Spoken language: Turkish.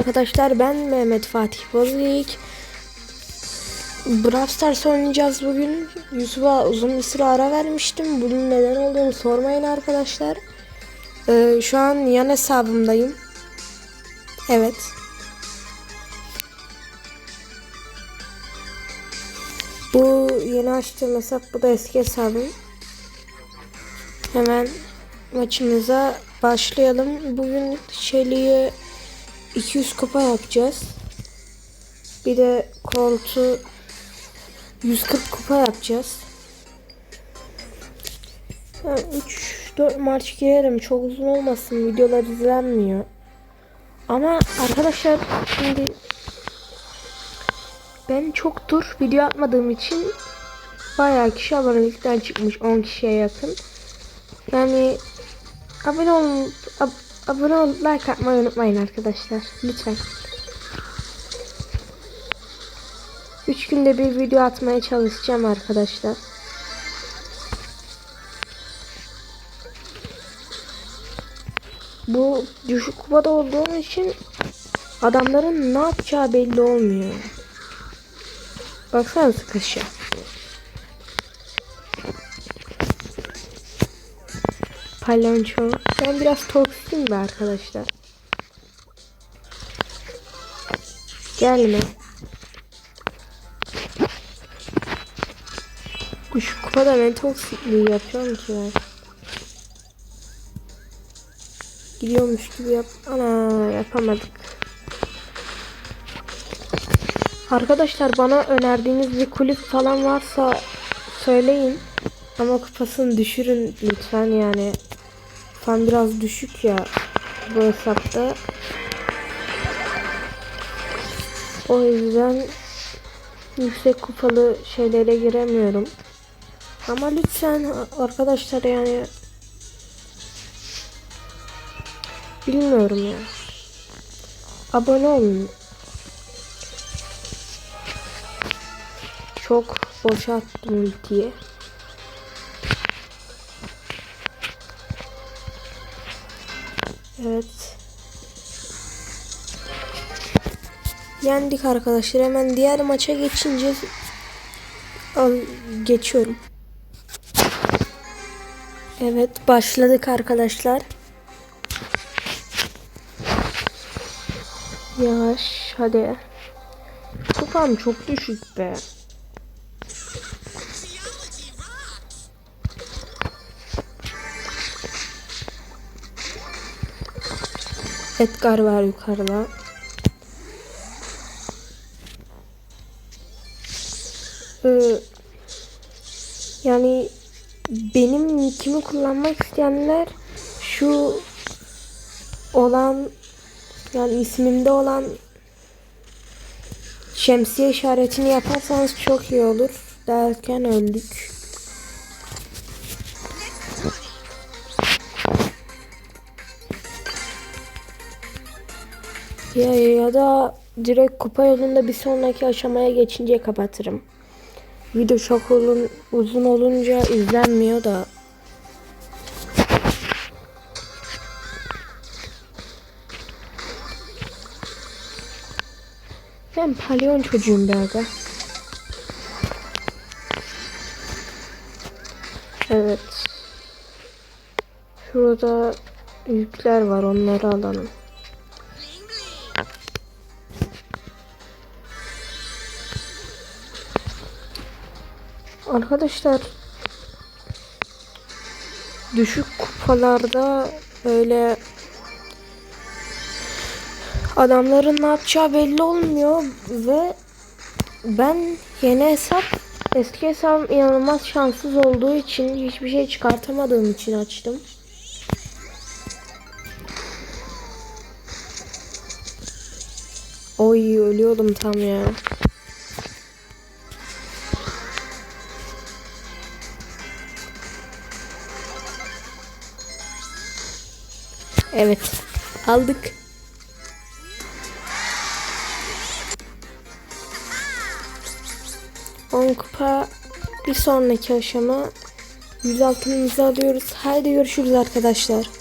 arkadaşlar ben Mehmet Fatih Bozuyuk. Brawl Stars oynayacağız bugün. Yusuf'a uzun bir süre ara vermiştim. Bunun neden olduğunu sormayın arkadaşlar. Ee, şu an yan hesabımdayım. Evet. Bu yeni açtığım hesap bu da eski hesabım. Hemen maçımıza başlayalım. Bugün Shelly'ye 200 kupa yapacağız. Bir de koltu 140 kupa yapacağız. 3-4 maç girerim. Çok uzun olmasın. Videolar izlenmiyor. Ama arkadaşlar şimdi ben çoktur video atmadığım için bayağı kişi abonelikten çıkmış. 10 kişiye yakın. Yani abone olun, ab, abone olup like atmayı unutmayın arkadaşlar. Lütfen. 3 günde bir video atmaya çalışacağım arkadaşlar. Bu düşük kupada olduğum için adamların ne yapacağı belli olmuyor. Baksana sıkışa. Palonço. Ben biraz toksikim be arkadaşlar. Gelme. Şu kupada ne toksikliği yapıyorum ki ben. Gidiyormuş gibi yap. Ana yapamadık. Arkadaşlar bana önerdiğiniz bir kulüp falan varsa söyleyin. Ama kupasını düşürün lütfen yani. Fan biraz düşük ya bu hesapta. O yüzden yüksek kupalı şeylere giremiyorum. Ama lütfen arkadaşlar yani bilmiyorum ya. Abone olun. Çok boşa attım. Evet. Yendik arkadaşlar. Hemen diğer maça geçince al geçiyorum. Evet başladık arkadaşlar. Yavaş hadi. Kupam çok düşük be. Edgar var yukarıda. Ee, yani benim nickimi kullanmak isteyenler şu olan yani ismimde olan şemsiye işaretini yaparsanız çok iyi olur derken öldük. Ya, ya da direkt kupa yolunda bir sonraki aşamaya geçince kapatırım. Video çok uzun, uzun olunca izlenmiyor da. Ben palyon çocuğum be aga. Evet. Şurada yükler var onları alalım. Arkadaşlar düşük kupalarda öyle adamların ne yapacağı belli olmuyor ve ben yeni hesap eski hesabım inanılmaz şanssız olduğu için hiçbir şey çıkartamadığım için açtım. Oy ölüyordum tam ya. Evet. Aldık. On kupa bir sonraki aşama 106'mızı alıyoruz. Haydi görüşürüz arkadaşlar.